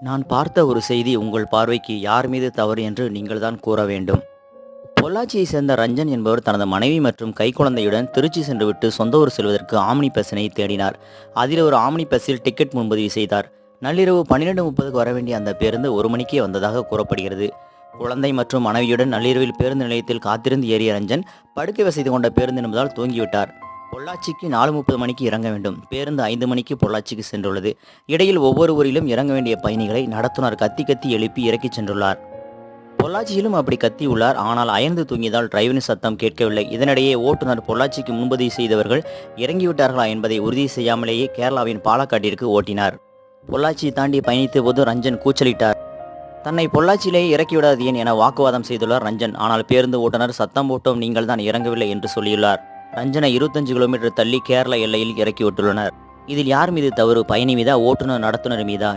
நான் பார்த்த ஒரு செய்தி உங்கள் பார்வைக்கு யார் மீது தவறு என்று நீங்கள்தான் கூற வேண்டும். பொள்ளாச்சியை சேர்ந்த ரஞ்சன் என்பவர் தனது மனைவி மற்றும் கைக்குழந்தையுடன் திருச்சி சென்றுவிட்டு சொந்த ஊர் செல்வதற்கு ஆம்னி பஸ்ஸினை தேடினார். அதில் ஒரு ஆம்னி பஸ்ஸில் டிக்கெட் முன்பதிவு செய்தார். நள்ளிரவு பன்னிரெண்டு முப்பதுக்கு வர வேண்டிய அந்த பேருந்து ஒரு மணிக்கே வந்ததாக கூறப்படுகிறது. குழந்தை மற்றும் மனைவியுடன் நள்ளிரவில் பேருந்து நிலையத்தில் காத்திருந்து ஏறிய ரஞ்சன் படுக்கை வசதி கொண்ட பேருந்து என்பதால் தூங்கிவிட்டார். பொள்ளாச்சிக்கு நாலு முப்பது மணிக்கு இறங்க வேண்டும். பேருந்து ஐந்து மணிக்கு பொள்ளாச்சிக்கு சென்றுள்ளது. இடையில் ஒவ்வொரு ஊரிலும் இறங்க வேண்டிய பயணிகளை நடத்துனர் கத்தி கத்தி எழுப்பி இறக்கிச் சென்றுள்ளார். பொள்ளாச்சியிலும் அப்படி கத்தி உள்ளார். ஆனால் அயர்ந்து தூங்கியதால் டிரைவரின் சத்தம் கேட்கவில்லை. இதனிடையே ஓட்டுநர் பொள்ளாச்சிக்கு முன்பதிவு செய்தவர்கள் இறங்கிவிட்டார்களா என்பதை உறுதி செய்யாமலேயே கேரளாவின் பாலக்காட்டிற்கு ஓட்டினார். பொள்ளாச்சி தாண்டி பயணித்த போது ரஞ்சன் கூச்சலிட்டார். தன்னை பொள்ளாச்சியிலேயே இறக்கிவிடாது ஏன் என வாக்குவாதம் செய்துள்ளார் ரஞ்சன். ஆனால் பேருந்து ஓட்டுநர் சத்தம் போட்டோம் நீங்கள் தான் இறங்கவில்லை என்று சொல்லியுள்ளார். ரஞ்சனை இருபத்தஞ்சு கிலோமீட்டர் தள்ளி கேரள எல்லையில் இறக்கி விட்டுள்ளனர். இதில் யார் மீது தவறு? பயணி மீதா? ஓட்டுநர் நடத்துனர் மீதா?